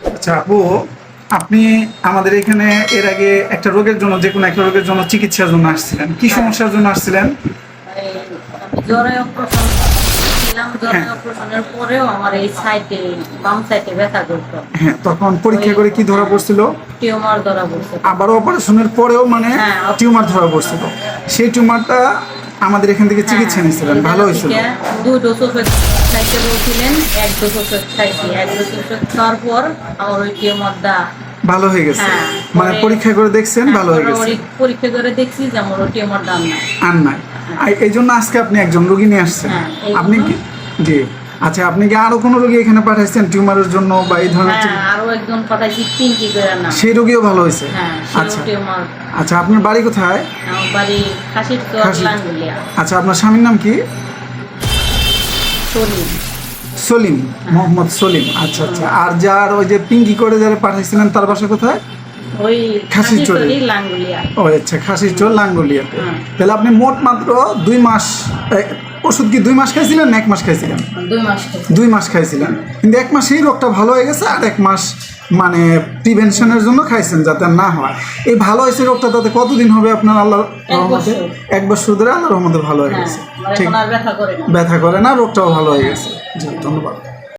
আচ্ছা আপু আপনি আমাদের এখানে এর আগে একটা রোগের জন্য যে কোনো একটা রোগের জন্য চিকিৎসার জন্য আসছিলেন। কি সমস্যার জন্য আসছিলেন? এই আমি জ্বরে অপারেশন ছিলাম জ্বরে হ্যাঁ। অপারেশনের পরেও আমার এই সাইডে বাম সাইডে ব্যথা করতো। হ্যাঁ তখন পরীক্ষা করে কি ধরা পড়ছিল? টিউমার ধরা পড়ছে। আবার অপারেশনের পরেও মানে হ্যাঁ, টিউমার ধরা পড়ছিল। সেই টিউমারটা আমাদের এখান থেকে চিকিৎসা নিয়েছিলেন ভালো হয়েছিল। দুই ডোজ ওষুধ খাইতে বলছিলেন এক ডোজ ওষুধ খাইছি এক ডোজ ওষুধ খাওয়ার পর আমার ওই টিউমারটা ভালো হয়ে গেছে। হ্যাঁ, মানে পরীক্ষা করে দেখছেন ভালো হয়ে গেছে। পরীক্ষা করে দেখছি যে আমার ওই টিউমারটা আর নাই। আর নাই। এই জন্য আজকে আপনি একজন রোগী নিয়ে আসছেন। হ্যাঁ, আপনি কি জি। আচ্ছা আপনি কি আরও কোনো রোগী এখানে পাঠাইছেন টিউমারের জন্য বা এই ধরনের হ্যাঁ আরও একজন পাঠাইছি পিঙ্কি করে না সেই রোগীও ভালো হয়েছে? হ্যাঁ আচ্ছা। টিউমার। আচ্ছা আপনার বাড়ি কোথায়? আমার বাড়ি চর লাঙ্গুলিয়া। আচ্ছা আপনার স্বামীর নাম কি? শরীর সলিম মোহাম্মদ সলিম। আচ্ছা আচ্ছা। আর যার ওই যে পিঙ্কি করে যারা পাঠাইছিলেন তার বাসা কোথায়? ওই খাসির খাসির লাঙ্গুলিয়া। ও আচ্ছা খাসির চোর লাঙ্গলিয়াতে। তাহলে আপনি মোট মাত্র দুই মাস ওষুধ কি দুই মাস খাইছিলেন না এক মাস খাইছিলেন? দুই মাস খাইছিলেন। কিন্তু এক মাসেই রোগটা ভালো হয়ে গেছে আর এক মাস মানে প্রিভেনশনের জন্য খাইছেন যাতে না হয়। এই ভালো হয়েছে রোগটা তাতে কতদিন হবে আপনার আল্লাহ রহমতে। এক বছর ধরে আল্লাহ রহমতে ভালো হয়ে হ্যাঁ গেছে। ঠিক। ব্যথা করে না। ব্যথা করে না রোগটাও ভালো হয়ে গেছে। জি ধন্যবাদ।